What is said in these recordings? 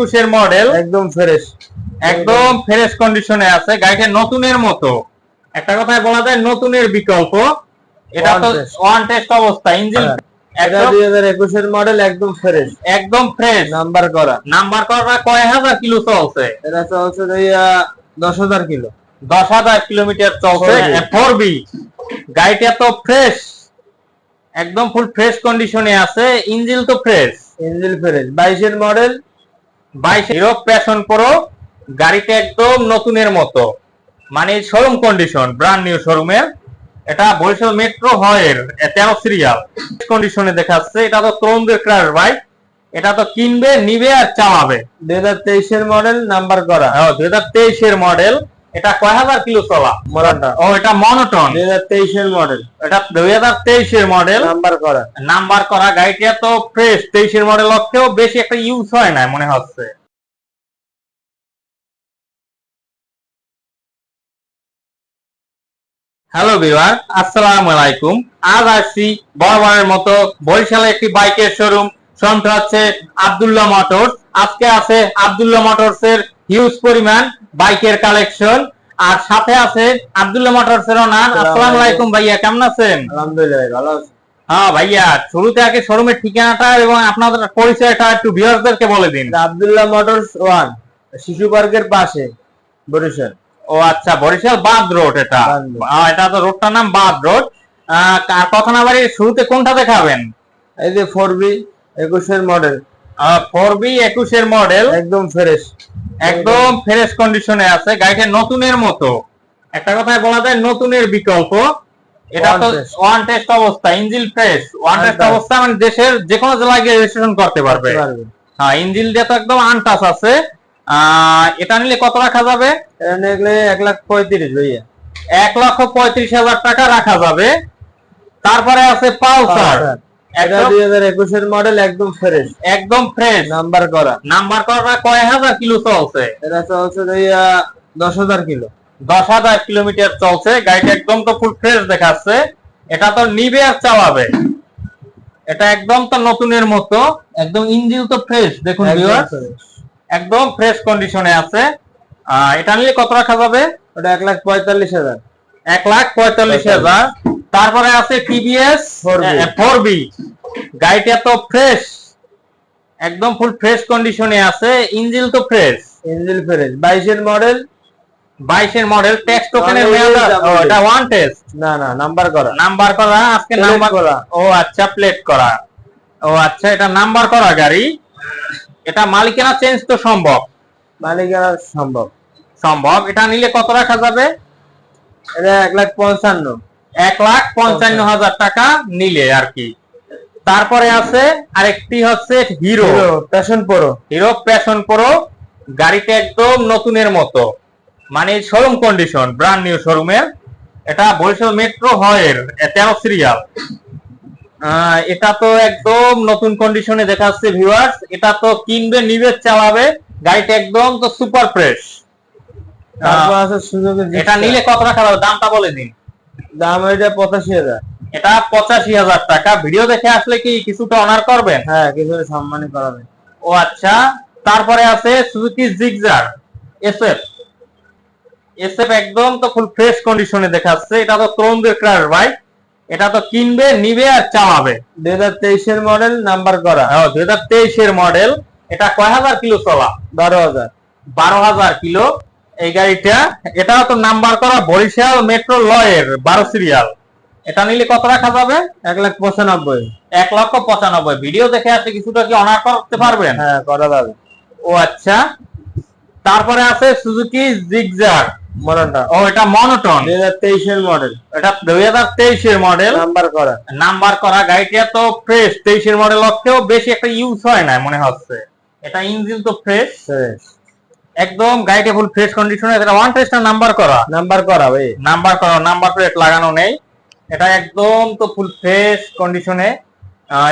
একুশের মডেল একদম ফ্রেশ একদম ফ্রেশ কন্ডিশনে আছে। গাড়িটা নতুনের মতো। একটা কথায় বলা যায় নতুনের বিকল্প। এটা তো ওয়ান টেস্ট অবস্থা। ইঞ্জিন হ্যাঁ। এটা দুই হাজার একুশের মডেল একদম ফ্রেশ একদম ফ্রেশ নাম্বার করা। নাম্বার করা কয় হাজার কিলো চলছে? এটা চলছে দশ হাজার কিলো। দশ হাজার কিলোমিটার চলছে। 4B ফোর বি গাড়িটা তো ফ্রেশ একদম ফুল ফ্রেশ কন্ডিশনে আছে। ইঞ্জিন তো ফ্রেশ ইঞ্জিন ফ্রেশ বাইশের মডেল বাইশ হিরো প্যাশন প্রো গাড়িটা একদম নতুনের মতো। মানে শোরুম কন্ডিশন ব্রান্ড নিউ শোরুমের এটা বরিশাল মেট্রো হয়ের তেরো সিরিয়াল কন্ডিশনে দেখাচ্ছে এটা তো তরুণদের ক্রাশ বাইক এটা তো কিনবে নিবে আর চালাবে। দুই হাজার তেইশের মডেল নাম্বার করা। দুই হাজার তেইশের মডেল এটা কয় হাজার কিলো চলা মডেলটা। ও এটা মনোটন। দুই হাজার তেইশের মডেল। এটা দুই হাজার তেইশের মডেল। নাম্বার করা। নাম্বার করা গাড়িটা তো ফ্রেশ তেইশের মডেল অক্ষেও বেশি একটা ইউজ হয় না মনে হচ্ছে। হ্যালো বিভার আসসালামু আলাইকুম। আজ আসছি বরাবরের মতো বরিশালে একটি বাইকের শোরুম হচ্ছে আব্দুল্লাহ মোটরস। আজকে আছে আব্দুল্লাহ মোটরস এর হিউজ পরিমাণ বাইকের কালেকশন আর সাথে আছে আব্দুল্লাহ মোটরস এর ওনার আসসালামু আলাইকুম। ভাইয়া কেমন আছেন? আলহামদুলিল্লাহ ভালো আছি। হ্যাঁ ভাইয়া শুরুতে আগে শোরুমের ঠিকানাটা এবং আপনাদের পরিচয়টা একটু ভিউয়ারদেরকে বলে দিন। আব্দুল্লাহ মোটরস ওয়ান শিশু পার্কের পাশে বরিশাল। ও আচ্ছা বরিশাল বাদ রোড এটা। এটা তো রোডটার নাম বাদ রোড। আর কথা না বাড়ি শুরুতে কোনটা দেখাবেন? এই যে ফোর বি একুশের মডেল ফোর বি একুশের মডেল একদম ফ্রেশ একদম ফ্রেশ কন্ডিশনে আছে। গাড়িটা নতুনের মতো। একটা কথায় বলা যায় নতুনের বিকল্প। এটা তো ওয়ান টেস্ট অবস্থা ইঞ্জিন ফ্রেশ ওয়ান টেস্ট অবস্থা মানে দেশের যে কোনো জেলায় গিয়ে রেজিস্ট্রেশন করতে পারবে। হ্যাঁ ইঞ্জিন দিয়ে তো একদম আনটাচ আছে। আহ, এটা নিলে কত রাখা যাবে? এক লাখ পঁয়ত্রিশ ভাইয়া। এক লক্ষ পঁয়ত্রিশ হাজার টাকা রাখা যাবে। তারপরে আছে পালসার। এটা দুই হাজার একুশের মডেল একদম ফ্রেশ একদম ফ্রেশ নাম্বার করা। নাম্বার করা কয় হাজার কিলো চলছে। এটা চলছে ভাইয়া দশ হাজার কিলো। দশ হাজার কিলোমিটার চলছে। গাড়িটা একদম তো ফুল ফ্রেশ দেখাচ্ছে। এটা তো নিবে আর চালাবে। এটা একদম তো নতুনের মতো। একদম ইঞ্জিন তো ফ্রেশ দেখুন একদম ফ্রেশ কন্ডিশনে আছে। এটা নিলে কত রাখা যাবে? ওটা এক লাখ পঁয়তাল্লিশ হাজার। এক লাখ পঁয়তাল্লিশ হাজার। তারপরে আছে টিভিএস ফোর বি। গাড়িটা তো ফ্রেশ একদম ফুল ফ্রেশ কন্ডিশনে আছে। ইঞ্জিন তো ফ্রেশ ইঞ্জিন ফ্রেশ বাইশের মডেল বাইশের মডেল ট্যাক্স টোকেনের এটা ওয়ান টেস্ট না না নাম্বার করা। নাম্বার করা আজকে নাম্বার করা। ও আচ্ছা প্লেট করা। ও আচ্ছা এটা নাম্বার করা গাড়ি। এটা মালিকানা চেঞ্জ তো সম্ভব। মালিকানা সম্ভব। সম্ভব। এটা নিলে কত রাখা যাবে? এটা এক লাখ পঞ্চান্ন। এক লাখ পঞ্চান্ন হাজার টাকা নিলে আর কি। তারপরে আছে আরেকটি হচ্ছে Hero. Passion Pro Hero Passion Pro গাড়িটা একদম নতুনের মতো। মানে শোরুম কন্ডিশন ব্র্যান্ড নিউ শোরুমের এটা বরিশাল মেট্রো হয়ের তেরো সিরিয়াল এটা তো একদম নতুন কন্ডিশনে দেখাচ্ছে ভিউয়ার্স এটা তো কিনবে নিবে চালাবে। গাড়িটা একদম তো সুপার ফ্রেশ তারপর আছে সুযোগ এটা নিলে কত টাকা দামটা বলে দিন। দাম এটা পঁচাশি হাজার। এটা পঁচাশি হাজার টাকা। ভিডিও দেখে আসলে কি কিছুটা অনার করবেন? হ্যাঁ কিছু সম্মানই করাবে ও আচ্ছা তারপরে আছে সুজুকি জিগজার এসএফ এসএফ একদম তো ফুল ফ্রেশ কন্ডিশনে দেখাচ্ছে। এটা তো তরুণদের ক্রাশ বাইক এটা তো কিনবে নিবে আর চালাবে। দুই হাজার তেইশের মডেল নাম্বার করা। দুই হাজার তেইশের মডেল এটা কয় হাজার কিলো চলা? বারো হাজার। বারো হাজার কিলো। এই গাড়িটা এটাও তো নাম্বার করা বরিশাল মেট্রো লয়ের বারো সিরিয়াল। এটা নিলে কত রাখা যাবে? এক লাখ পঁচানব্বই। এক লক্ষ পঁচানব্বই। ভিডিও দেখে আসলে কিছুটা কি অনার করতে পারবেন? হ্যাঁ করা যাবে। ও আচ্ছা। তারপরে আছে সুজুকি জিগজার মডেলটা। ও এটা মনোটন। দুই হাজার তেইশের মডেল। এটা দুই হাজার তেইশের মডেল। নাম্বার করা। নাম্বার করা গাড়িটা তো ফ্রেশ। তেইশের মডেল অক্ষেও বেশি একটা ইউজ হয় না মনে হচ্ছে। এটা ইঞ্জিন তো ফ্রেশ। ফ্রেশ। একদম গাড়িটা ফুল ফ্রেশ কন্ডিশনে এটা ওয়ান টেস্টটা নাম্বার করা? নাম্বার করা ভাই। নাম্বার করা নাম্বার প্লেট লাগানো নেই। এটা একদম তো ফুল ফ্রেশ কন্ডিশনে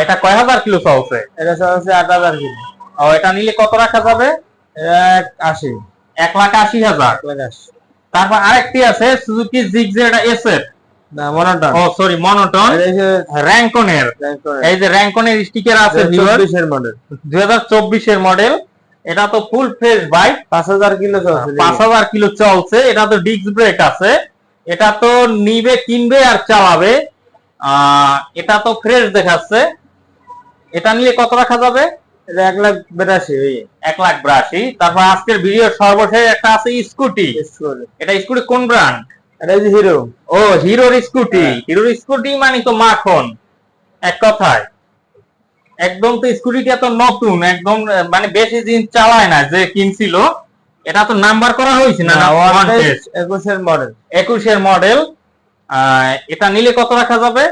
এটা কয় হাজার কিলো চলছে এটা চলছে আট হাজার কিলো। ও এটা নিলে কত রাখা যাবে? এক আশি। এক লাখ আশি হাজার। তারপর আরেকটি আছে সুজুকি জিগজে এটা এসএফ না মডেলটা ও সরি মনোটন র্যাঙ্কনের এই যে র্যাঙ্কনের স্টিকার আছে ভিউয়ার চব্বিশের মডেল দুই হাজার চব্বিশের মডেল এটা তো ফুল ফ্রেশ বাইক পাঁচ হাজার কিলো চলছে পাঁচ হাজার কিলো চলছে এটা তো ডিস্ক ব্রেক আছে। এটা তো নিবে কিনবে আর চালাবে। আহ, এটা তো ফ্রেশ দেখাচ্ছে। এটা নিয়ে কত রাখা যাবে? এক লাখ বেরাশি এক লাখ বিরাশি। তারপর আজকের ভিডিও সর্বশেষ একটা আছে স্কুটি। এটা স্কুটি কোন ব্র্যান্ড এটা হিরো ও হিরোর স্কুটি। হ্যাঁ। হিরোর স্কুটি মানে তো মাখন। এক কথায়। একদম তো স্কুটিটা তো নতুন একদম মানে বেশি দিন চালায় না যে কিনছিল এটা তো নাম্বার করা হয়েছে না। একুশের মডেল একুশের মডেল এটা নিলে কত রাখা যাবে?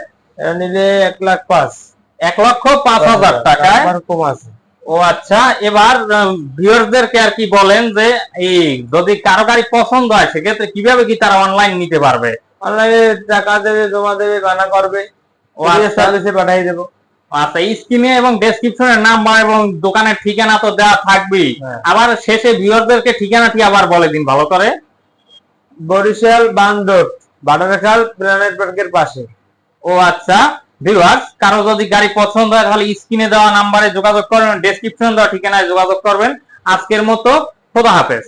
নিলে এক লাখ পাঁচ। এক লক্ষ পাঁচ হাজার টাকায় কম আছে। ও আচ্ছা এবার ভিউয়ারদেরকে আর কি বলেন যে এই যদি কারও গাড়ি পছন্দ হয় সেক্ষেত্রে কীভাবে কি তারা অনলাইন নিতে পারবে? অনলাইনে টাকা দেবে জমা দেবে বানা করবে। ও আচ্ছা। সার্ভিসে পাঠিয়ে দেবো। আচ্ছা স্ক্রিনে এবং ডেসক্রিপশনের নাম্বার এবং দোকানের ঠিকানা তো দেওয়া থাকবেই। হ্যাঁ। আবার শেষে ভিউয়ারদেরকে ঠিকানাটি আবার বলে দিন ভালো করে? বরিশাল বান্দর বাটারাখাল প্ল্যানেট পার্কের পাশে। ও আচ্ছা ভিউয়ার্স কারও যদি গাড়ি পছন্দ হয় তাহলে স্ক্রিনে দেওয়া নাম্বারে যোগাযোগ করবেন ডেসক্রিপশন দেওয়া ঠিকানায় যোগাযোগ করবেন। আজকের মতো খোদা হাফেজ।